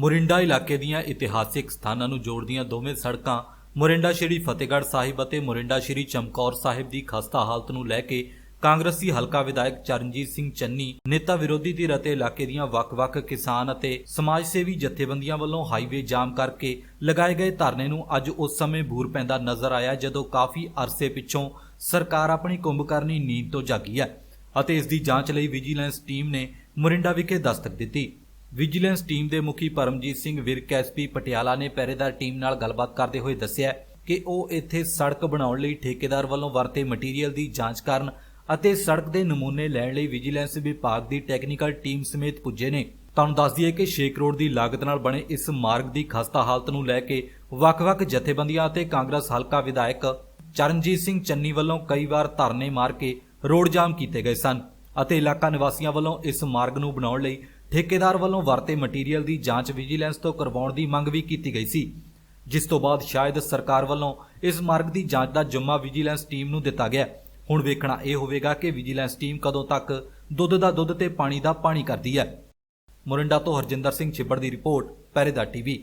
ਮੋਰਿੰਡਾ ਇਲਾਕੇ ਦੀਆਂ ਇਤਿਹਾਸਿਕ ਸਥਾਨਾਂ ਨੂੰ ਜੋੜਦੀਆਂ ਦੋਵੇਂ ਸੜਕਾਂ ਮੋਰਿੰਡਾ ਸ਼੍ਰੀ ਫਤਿਹਗੜ੍ਹ ਸਾਹਿਬ ਅਤੇ ਮੋਰਿੰਡਾ ਸ਼੍ਰੀ ਚਮਕੌਰ ਸਾਹਿਬ ਦੀ ਖਸਤਾ ਹਾਲਤ ਨੂੰ ਲੈ ਕੇ ਕਾਂਗਰਸੀ ਹਲਕਾ ਵਿਧਾਇਕ ਚਰਨਜੀਤ ਸਿੰਘ ਚੰਨੀ, ਨੇਤਾ ਵਿਰੋਧੀ ਧਿਰ ਅਤੇ ਇਲਾਕੇ ਦੀਆਂ ਵੱਖ-ਵੱਖ ਕਿਸਾਨ ਅਤੇ ਸਮਾਜ ਸੇਵੀ ਜਥੇਬੰਦੀਆਂ ਵੱਲੋਂ ਹਾਈਵੇ ਜਾਮ ਕਰਕੇ ਲਗਾਏ ਗਏ ਧਰਨੇ ਨੂੰ ਅੱਜ ਉਸ ਸਮੇਂ ਬੂਰ ਪੈਂਦਾ ਨਜ਼ਰ ਆਇਆ ਜਦੋਂ ਕਾਫੀ ਅਰਸੇ ਪਿੱਛੋਂ ਸਰਕਾਰ ਆਪਣੀ ਕੁੰਭਕਰਨੀ ਨੀਂਦ ਤੋਂ ਜਾਗੀ ਹੈ ਅਤੇ ਇਸ ਦੀ ਜਾਂਚ ਲਈ ਵਿਜੀਲੈਂਸ ਟੀਮ ਨੇ ਮੋਰਿੰਡਾ ਵਿਖੇ ਦਸਤਕ ਦਿੱਤੀ। ਵਿਜੀਲੈਂਸ ਟੀਮ ਦੇ ਮੁਖੀ ਪਰਮਜੀਤ ਸਿੰਘ ਵਿਰਕ ਐਸਪੀ ਪਟਿਆਲਾ ਨੇ ਪਹਿਰੇਦਾਰ ਟੀਮ ਨਾਲ ਗੱਲਬਾਤ ਕਰਦੇ ਹੋਏ ਦੱਸਿਆ ਕਿ ਉਹ ਇੱਥੇ ਸੜਕ ਬਣਾਉਣ ਲਈ ਠੇਕੇਦਾਰ ਵੱਲੋਂ ਵਰਤੇ ਮਟੀਰੀਅਲ ਦੀ ਜਾਂਚ ਕਰਨ ਅਤੇ ਸੜਕ ਦੇ ਨਮੂਨੇ ਲੈਣ ਲਈ ਵਿਜੀਲੈਂਸ ਵਿਭਾਗ ਦੀ ਟੈਕਨੀਕਲ ਟੀਮ ਸਮੇਤ ਪੁੱਜੇ ਨੇ। ਤੁਹਾਨੂੰ ਦੱਸ ਦਈਏ ਕਿ 6 ਕਰੋੜ ਦੀ ਲਾਗਤ ਨਾਲ ਬਣੇ ਇਸ ਮਾਰਗ ਦੀ ਖਸਤਾ ਹਾਲਤ ਨੂੰ ਲੈ ਕੇ ਵੱਖ-ਵੱਖ ਜਥੇਬੰਦੀਆਂ ਅਤੇ ਕਾਂਗਰਸ ਹਲਕਾ ਵਿਧਾਇਕ ਚਰਨਜੀਤ ਸਿੰਘ ਚੰਨੀ ਵੱਲੋਂ ਕਈ ਵਾਰ ਧਰਨੇ ਮਾਰ ਕੇ ਰੋਡ ਜਾਮ ਕੀਤੇ ਗਏ ਸਨ ਅਤੇ ਇਲਾਕਾ ਨਿਵਾਸੀਆਂ ਵੱਲੋਂ ਇਸ ਮਾਰਗ ਨੂੰ ਬਣਾਉਣ ਲਈ ਠੇਕੇਦਾਰ ਵੱਲੋਂ ਵਰਤੇ ਮਟੀਰੀਅਲ ਦੀ ਜਾਂਚ ਵਿਜੀਲੈਂਸ ਤੋਂ ਕਰਵਾਉਣ ਦੀ ਮੰਗ ਵੀ ਕੀਤੀ ਗਈ ਸੀ, ਜਿਸ ਤੋਂ ਬਾਅਦ ਸ਼ਾਇਦ ਸਰਕਾਰ ਵੱਲੋਂ ਇਸ ਮਾਰਗ ਦੀ ਜਾਂਚ ਦਾ ਜ਼ਿੰਮਾ ਵਿਜੀਲੈਂਸ ਟੀਮ ਨੂੰ ਦਿੱਤਾ ਗਿਆ। ਹੁਣ ਵੇਖਣਾ ਇਹ ਹੋਵੇਗਾ ਕਿ ਵਿਜੀਲੈਂਸ ਟੀਮ ਕਦੋਂ ਤੱਕ ਦੁੱਧ ਦਾ ਦੁੱਧ ਤੇ ਪਾਣੀ ਦਾ ਪਾਣੀ ਕਰਦੀ ਹੈ। ਮੋਰਿੰਡਾ ਤੋਂ ਹਰਜਿੰਦਰ ਸਿੰਘ ਛਿੱਬੜ ਦੀ ਰਿਪੋਰਟ ਪਹਿਰੇਦਾਰ ਟੀਵੀ।